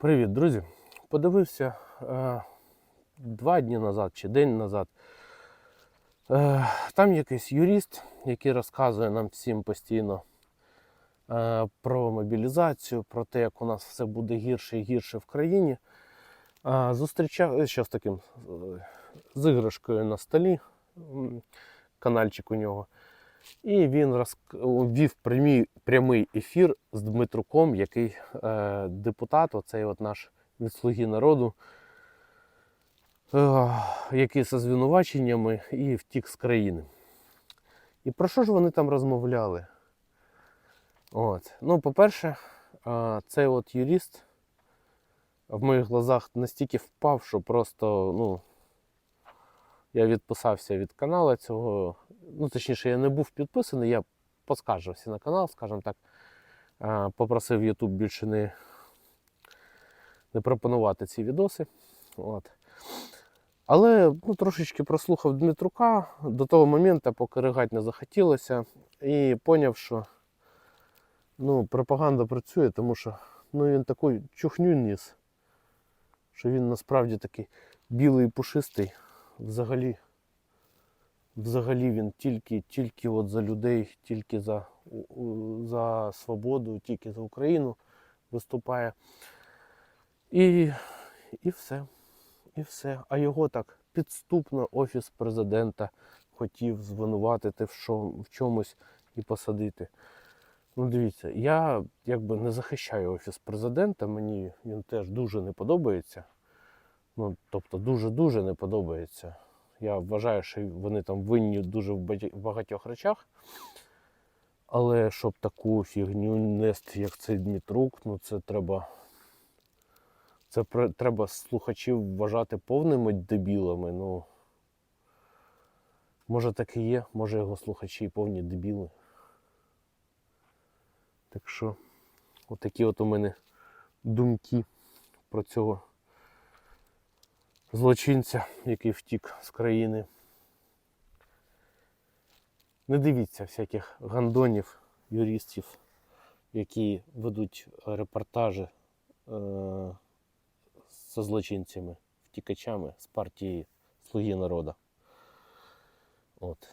Привіт, друзі! Подивився е, два дні назад чи день назад. Е, там якийсь юрист, який розказує нам всім постійно е, про мобілізацію, про те, як у нас все буде гірше і гірше в країні. Е, зустрічав ще з таким е, з іграшкою на столі, канальчик у нього. І він розк- вів прямий, прямий ефір з Дмитруком, який е, депутат, оцей от наш від Слуги народу, е, який зі звинуваченнями і втік з країни. І про що ж вони там розмовляли? От. Ну, по-перше, е, цей от юрист в моїх глазах настільки впав, що просто, ну, я відписався від каналу цього. Ну, точніше, я не був підписаний, я поскаржився на канал, скажімо так. Попросив YouTube більше не, не пропонувати ці відоси. От. Але ну, трошечки прослухав Дмитрука до того моменту, поки ригати не захотілося, і поняв, що ну, пропаганда працює, тому що ну, він такий чухню ніс, що він насправді такий білий пушистий взагалі. Взагалі він тільки, тільки от за людей, тільки за, за свободу, тільки за Україну виступає. І, і все. І все. А його так підступно Офіс президента хотів звинуватити в, що, в чомусь і посадити. Ну, дивіться, я якби не захищаю Офіс президента, мені він теж дуже не подобається. Ну, тобто дуже-дуже не подобається. Я вважаю, що вони там винні дуже в багатьох речах. Але щоб таку фігню нести, як цей Дмитрук, ну це треба. Це треба слухачів вважати повними дебілами. Ну, може так і є, може його слухачі і повні дебіли. Так що, отакі от у мене думки про цього злочинця, який втік з країни. Не дивіться всяких гандонів, юристів, які ведуть репортажі е- зі злочинцями, втікачами з партії Слуги народу. От.